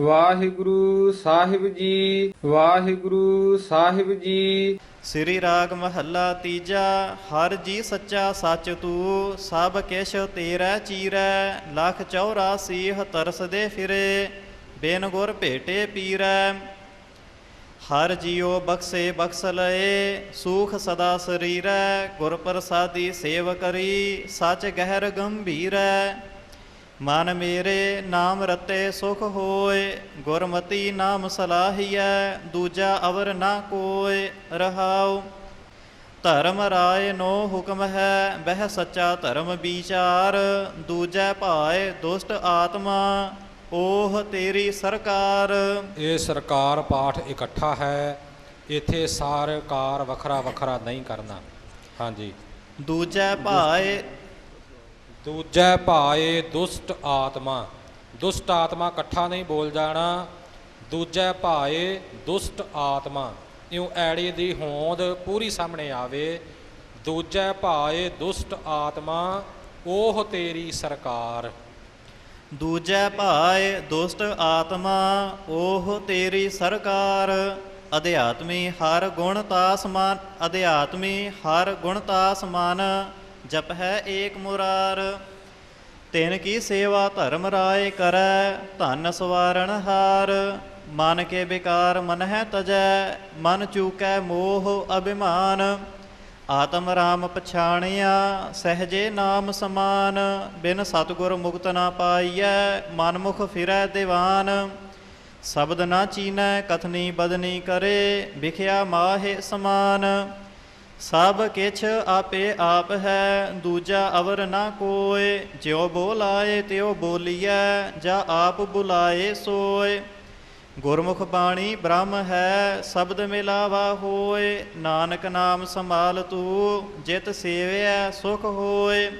ਵਾਹਿਗੁਰੂ ਸਾਹਿਬ ਜੀ, ਵਾਹਿਗੁਰੂ ਸਾਹਿਬ ਜੀ। ਸ੍ਰੀ ਰਾਗ ਮਹੱਲਾ ਤੀਜਾ, ਹਰ ਜੀ ਸੱਚਾ ਸੱਚ ਤੂੰ, ਸਭ ਕਿਛ ਤੇਰਾ ਚੀਰੈ, ਲੱਖ 84 ਤਰਸਦੇ ਫਿਰੇ, ਬਿਨ ਗੁਰ ਭੇਟੇ ਪੀਰੈ। ਹਰ ਜੀਉ ਬਖਸੇ ਬਖਸ ਲਏ, ਸੂਖ ਸਦਾ ਸਰੀਰੈ, ਗੁਰ ਪ੍ਰਸਾਦੀ ਸੇਵ ਕਰੀ, ਸਚ ਗਹਿਰ ਗੰਭੀਰੈ। ਮਨ ਮੇਰੇ ਨਾਮ ਰਤੇ ਸੁਖ ਹੋਏ ਗੁਰਮਤੀ ਨਾਮ ਸਲਾਹੀਐ ਦੂਜਾ ਅਵਰ ਨਾ ਕੋਇ ਰਹਾਉ। ਧਰਮ ਰਾਏ ਨੋ ਹੁਕਮ ਹੈ ਬਹਿ ਸੱਚਾ ਧਰਮ ਵਿਚਾਰ। ਦੂਜੈ ਭਾਏ ਦੁਸ਼ਟ ਆਤਮਾ ਓਹ ਤੇਰੀ ਸਰਕਾਰ। ਇਹ ਸਰਕਾਰ ਪਾਠ ਇਕੱਠਾ ਹੈ ਇੱਥੇ ਸਰਕਾਰ ਵੱਖਰਾ ਵੱਖਰਾ ਨਹੀਂ ਕਰਨਾ। ਹਾਂਜੀ। ਦੂਜੈ ਭਾਏ ਦੂਜੈ ਭਾਏ ਦੁਸ਼ਟ ਆਤਮਾ। ਦੁਸ਼ਟ ਆਤਮਾ ਇਕੱਠਾ ਨਹੀਂ ਬੋਲ ਜਾਣਾ। ਦੂਜੈ ਭਾਏ ਦੁਸ਼ਟ ਆਤਮਾ। ਇਉਂ ਐੜੀ ਦੀ ਹੋਂਦ ਪੂਰੀ ਸਾਹਮਣੇ ਆਵੇ। ਦੂਜੈ ਭਾਏ ਦੁਸ਼ਟ ਆਤਮਾ ਉਹ ਤੇਰੀ ਸਰਕਾਰ। ਦੂਜੈ ਭਾਏ ਦੁਸ਼ਟ ਆਤਮਾ ਉਹ ਤੇਰੀ ਸਰਕਾਰ। ਅਧਿਆਤਮੀ ਹਰ ਗੁਣ ਤਾਸ ਮਾਨ, ਅਧਿਆਤਮੀ ਹਰ ਗੁਣ ਤਾਸ ਮਾਨ। ਜਪ ਹੈ ਏਕ ਮੁਰਾਰ, ਤਿਨ ਕੀ ਸੇਵਾ ਧਰਮ ਰਾਏ ਕਰੈ, ਧਨ ਸਵਾਰਣ ਹਾਰ, ਮਨ ਕੇ ਵਿਕਾਰ ਮਨ ਹੈ ਤਜੈ, ਮਨ ਚੂਕੈ ਮੋਹ ਅਭਿਮਾਨ, ਆਤਮ ਰਾਮ ਪਛਾਣਿਆ, ਸਹਜੇ ਨਾਮ ਸਮਾਨ, ਬਿਨ ਸਤਗੁਰ ਮੁਕਤ ਨਾ ਪਾਈਐ ਮਨ ਮੁਖ ਫਿਰੈ ਦੀਵਾਨ, ਸ਼ਬਦ ਨਾ ਚੀਨੈ, ਕਥਨੀ ਬਦਨੀ ਕਰੇ, ਵਿਖਿਆ ਮਾਹੇ ਸਮਾਨ ਸਭ ਕਿਛ ਆਪੇ ਆਪ ਹੈ, ਦੂਜਾ ਅਵਰ ਨਾ ਕੋਏ, ਜਿਉ ਬੋਲਾਏ ਤਿਉ ਬੋਲੀਐ, ਜਾ ਆਪ ਬੁਲਾਏ ਸੋਏ। ਗੁਰਮੁਖ ਬਾਣੀ ਬ੍ਰਹਮ ਹੈ, ਸ਼ਬਦ ਮਿਲਾਵਾ ਹੋਏ, ਨਾਨਕ ਨਾਮ ਸੰਭਾਲ ਤੂੰ, ਜਿਤ ਸੇਵਿਆ ਸੁਖ ਹੋਏ।